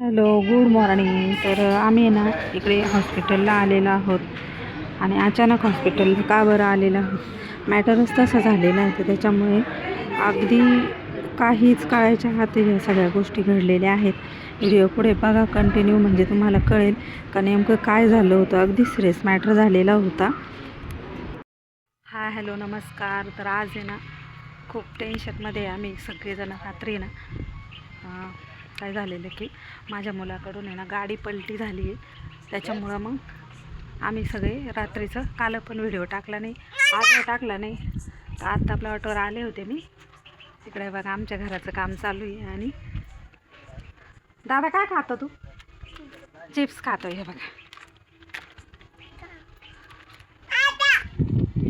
Hello good morning. तर आम्ही ना इकडे हॉस्पिटलला आलेलो आहोत. आणि अचानक हॉस्पिटल का बरं आलेलं आहोत मॅटरच तसं झालेलं आहे तर त्याच्यामुळे अगदी काहीच काळाच्या हाती या सगळ्या गोष्टी घडलेल्या आहेत. व्हिडिओ पुढे बघा कंटिन्यू म्हणजे तुम्हाला कळेल का नेमकं काय झालं होतं. अगदी सिरियस मॅटर झालेला होता. हा हॅलो नमस्कार. तर आज आहे ना खूप टेन्शनमध्ये आम्ही सगळेजण रात्री ना काय झालेलं की माझ्या मुलाकडून आहे ना गाडी पलटी झाली आहे. त्याच्यामुळं मग आम्ही सगळे रात्रीचं काल पण व्हिडिओ टाकला नाही आज टाकला नाही. तर आत्ता प्लॉटवर आले होते मी. तिकडे बघा आमच्या घराचं काम चालू आहे आणि दादा काय खातो तू? चिप्स खातो हे बघा.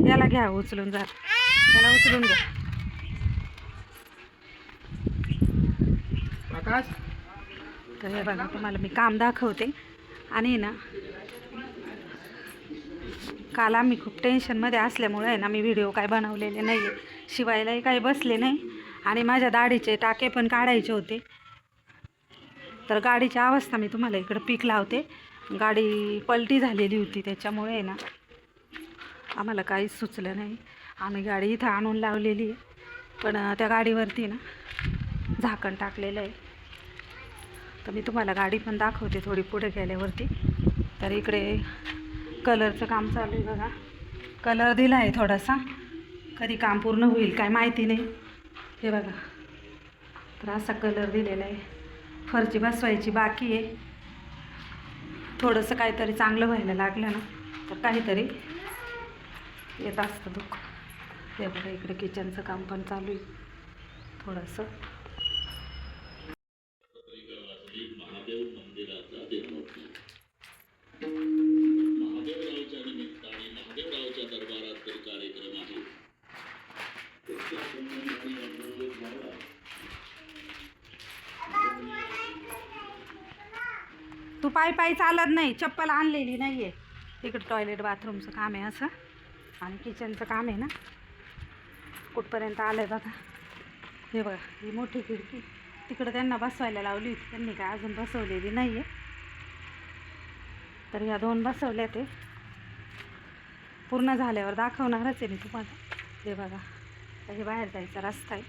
याला घ्या उचलून जा. याला उचलून घ्या प्रकाश तर हे बघा तुम्हाला मी काम दाखवते. आणि ना काल आम्ही खूप टेन्शनमध्ये असल्यामुळे आहे ना मी व्हिडिओ काय बनवलेले नाही आहे शिवायलाही काही बसले नाही. आणि माझ्या दाढीचे टाके पण काढायचे होते. तर गाडीची अवस्था मी तुम्हाला इकडं पीक लावते. गाडी पलटी झालेली होती त्याच्यामुळे आहे ना आम्हाला काहीच सुचलं नाही. आम्ही गाडी इथं आणून लावलेली आहे. पण त्या गाडीवरती ना झाकण टाकलेलं आहे. तर मी तुम्हाला गाडी पण दाखवते थोडी पुढे गेल्यावरती. तर इकडे कलरचं काम चालू आहे बघा. कलर दिला आहे थोडासा. कधी काम पूर्ण होईल काय माहिती नाही. हे बघा. तर असा कलर दिलेला आहे. फरची बसवायची बाकी आहे. थोडंसं काहीतरी चांगलं व्हायला लागलं ना तर काहीतरी येत असतं दुःख. हे बघा इकडे किचनचं काम पण चालू आहे. थोडंसं. पायी पाय चालत नाही चप्पल आणलेली नाही आहे इकडं टॉयलेट बाथरूमचं काम आहे असं. आणि किचनचं काम आहे ना. कुठपर्यंत आलं आहे बघा. हे बघा ही मोठी खिडकी. तिकडं त्यांना बसवायला लावली होती. त्यांनी काय अजून बसवलेली नाही आहे तर ह्या दोन बसवल्या ते. पूर्ण झाल्यावर दाखवणारच आहे मी तुम्हाला. हे बघा हे बाहेर जायचा रस्ता आहे.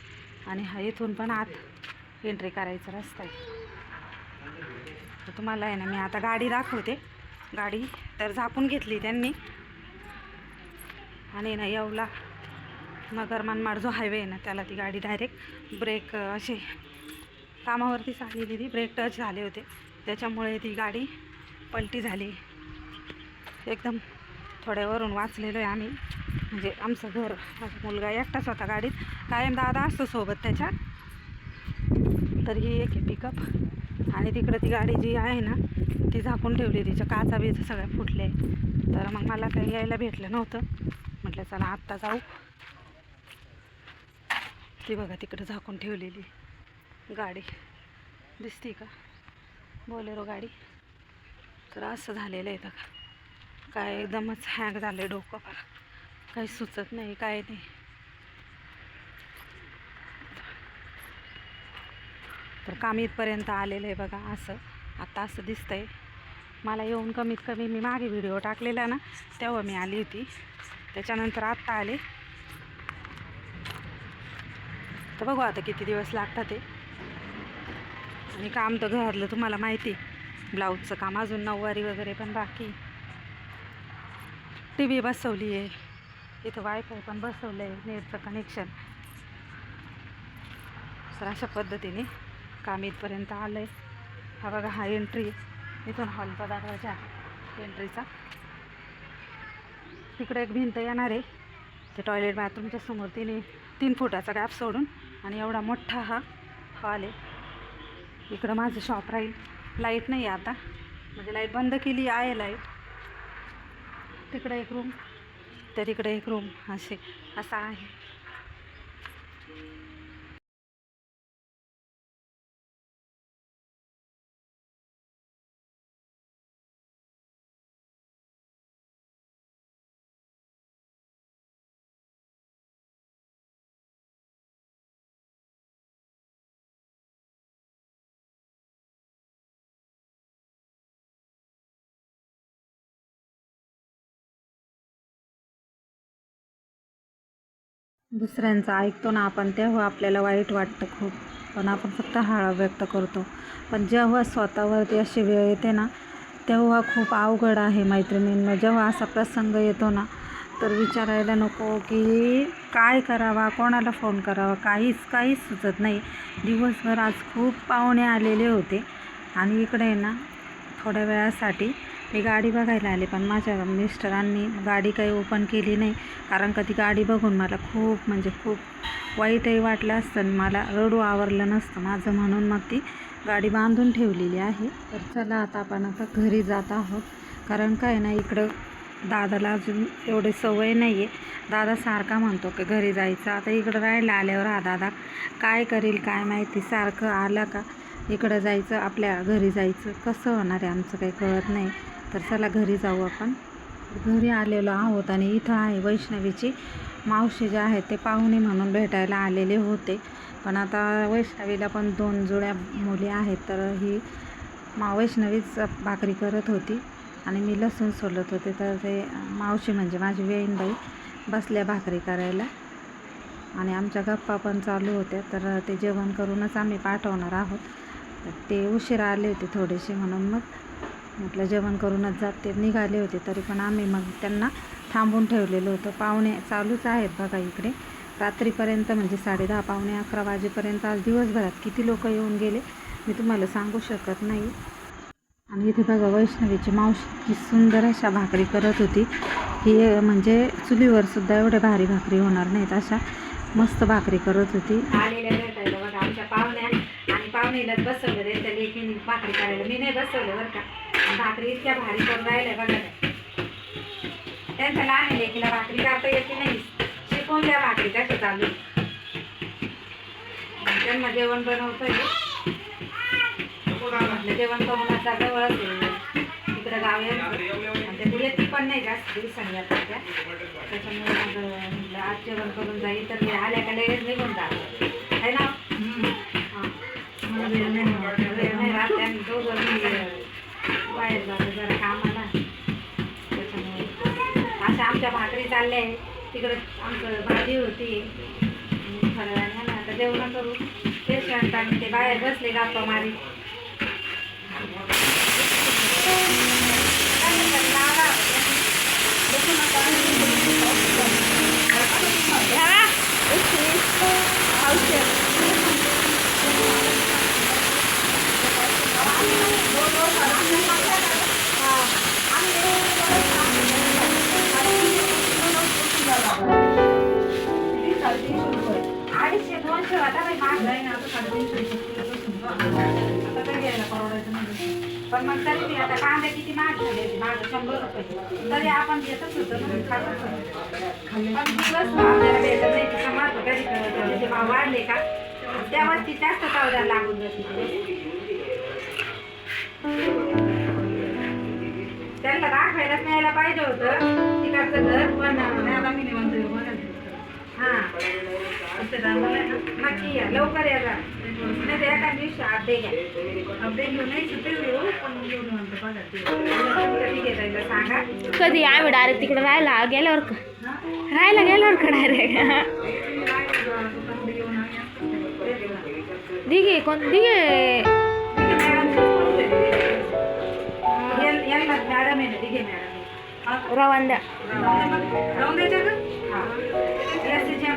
आणि हा इथून पण आत एंट्री करायचा रस्ता आहे. तर तुम्हाला आहे ना मी आता गाडी दाखवते. गाडी तर झापून घेतली त्यांनी. आणि ना येवला नगर मनमाड जो हायवे आहे ना त्याला ती गाडी डायरेक्ट ब्रेक असे कामावरती चाललेली ती. ब्रेक टच झाले होते. त्याच्यामुळे ती गाडी पलटी झाली. एकदम थोड्यावरून वाचलेलो आहे आम्ही. म्हणजे आमचं घर माझा मुलगा एकटाच होता गाडीत. कायम दादा असतो सोबत त्याच्या तर ही एक पिकअप आणि तिकडं ती गाडी जी आहे ना ती झाकून ठेवली तिच्या काचा बीचा सगळ्या फुटले. तर मग मला काही यायला भेटलं नव्हतं. म्हटलं चला आत्ता जाऊ. ती बघा तिकडं झाकून ठेवलेली गाडी. दिसती का? बोलेरो गाडी. तर असं झालेलं आहे का काय एकदमच हँग झालं आहे डोकं फार काही सुचत नाही काय नाही. तर काम इथपर्यंत आलेलं आहे बघा असं. आता असं दिसतंय. मला येऊन कमीत कमी मी मागे व्हिडिओ टाकलेला ना तेव्हा मी आली होती. त्याच्यानंतर आत्ता आले. तर बघू आता किती दिवस लागतात ते आणि काम तर घरातलं तुम्हाला माहिती ब्लाऊजचं काम अजून नऊवारी वगैरे पण बाकी टी व्ही बसवली आहे. इथं वायफाय पण बसवलं आहे नेटचं कनेक्शन तर अशा पद्धतीने काम इथपर्यंत आलं आहे हा बघा हा एंट्री इथून हॉलचा पदार्थाच्या एंट्रीचा तिकडे एक भिंत येणार आहे. ते टॉयलेट बाथरूमच्या समोर तिने तीन फुटाचा गॅप सोडून आणि एवढा मोठा हा हॉल आहे. इकडं माझं शॉप राहील. लाइट नाही आहे आता. म्हणजे लाइट बंद केली आहे लाइट तिकडे एक रूम तर तिकडे एक रूम असे. असा आहे. दुसऱ्यांचं ऐकतो ना आपण तेव्हा आपल्याला वाईट वाटतं खूप. पण आपण फक्त हळा व्यक्त करतो. पण जेव्हा स्वतःवरती अशी वेळ येते ना तेव्हा खूप अवघड आहे मैत्रिणींना. जेव्हा असा प्रसंग येतो ना तर विचारायला नको की काय करावा कोणाला फोन करावा काहीच काहीच सुचत नाही. दिवसभर आज खूप पाहुणे आलेले होते. आणि इकडे आहे ना थोड्या वेळासाठी मी गाडी बघायला आले पण माझ्या मिस्टरांनी गाडी काही ओपन केली नाही. कारण का ती गाडी बघून मला खूप म्हणजे खूप वाईटही वाटलं असतं आणि मला रडू आवरलं नसतं माझं म्हणून मग ती गाडी बांधून ठेवलेली आहे. तर चला आता आपण आता घरी जात आहोत. कारण काय ना इकडं दादाला अजून एवढी सवय नाही आहे दादा सारखा म्हणतो की घरी जायचं. आता इकडं राहायला आल्यावर हा दादा काय करील काय माहिती सारखं आला का? इकडं जायचं आपल्या घरी जायचं. कसं होणार आहे? आमचं काही कळत नाही. तर चला घरी जाऊ आपण. घरी आलेलो आहोत आणि इथं आहे वैष्णवीची मावशी जे आहेत ते पाहुणे म्हणून भेटायला आलेले होते. पण आता वैष्णवीला पण दोन जुळ्या मुली आहेत तर ही मा वैष्णवीच भाकरी करत होती आणि मी लसूण सोलत होते. तर ते मावशी म्हणजे माझी वेईनबाई बसल्या भाकरी करायला. आणि आमच्या गप्पा पण चालू होत्या तर ते जेवण करूनच आम्ही पाठवणार आहोत. ते उशिरा आले होते थोडेसे म्हणून मग म्हटलं जेवण करूनच जात. ते निघाले होते तरी पण आम्ही मग त्यांना थांबून ठेवलेलं होतं. पाहुणे चालूच आहेत बघा इकडे. रात्रीपर्यंत म्हणजे साडे दहा पावणे अकरा वाजेपर्यंत. आज दिवसभरात किती लोक येऊन गेले मी तुम्हाला सांगू शकत नाही. आणि इथे बघा वैष्णवीची मावशी की सुंदर अशा भाकरी करत होती. ही म्हणजे चुलीवर सुद्धा एवढ्या भारी भाकरी होणार नाहीत अशा मस्त भाकरी करत होती. आलेल्या बघा आमच्या पाहुण्या आणि पाहुणेलाच बसवलं त्या लेखीने भाकरी करायला. मी नाही बसवलं बरं का. भाकरी इतक्या भारी करून राहिल्या बघा त्या. त्यांच्या लहान लेकीला भाकरी करता येते नाही. शिकवून द्या भाकरी कशा चालू. त्यांना जेवण बनवतोय. म्हटलं जेवण आता जवळच आहे. इकडं गाव आहे. आणि ते पण नाही जास्त दिवसांनी आता त्या. त्याच्यामुळे मग आज जेवण करून जाईल. तर मी आल्या का लगेच निघून जात आहे ना? हां. मला वेळ नाही राहत. दोघं बाहेर जातो जरा कामाला. त्याच्यामुळे अशा आमच्या भाकरी चालल्या आहे तिकडं आमचं भाजी होती. थोड्या वेळाने आता जेवण करू. पेशंट आणि ते बाहेर बसले गप्पा मारी पण मग तरी आता कांदे किती महाग झाले होते शंभर रुपये तरी आपण घेतच होतो ना खातच होतो. पण दिवस आपल्याला भेटत नाही तिचा महत्त्व कधी कळत ते भाव वाढले का त्यावरती जास्त पावडर लागून जाते. त्यांना दाखवायलाच न्यायला पाहिजे होतं. तिकडचं घर पण आता मी म्हणतो हां. असं रांगवलंय ना. नक्की या. लवकर या जा. नाही तर एका दिवशी अपडे घ्या. अपडे घेऊन नाही सुट्टी घेऊ पण घेऊन म्हणतो बघा. ते कधी घेता सांगा. कधी आम्ही डायरेक्ट तिकडे राहायला? गेल्यावर का? राहायला गेल्यावर का डायरेक्ट दिघे कोण? दिघे. रवांदा लावून द्यायच्या का? एसटीच्या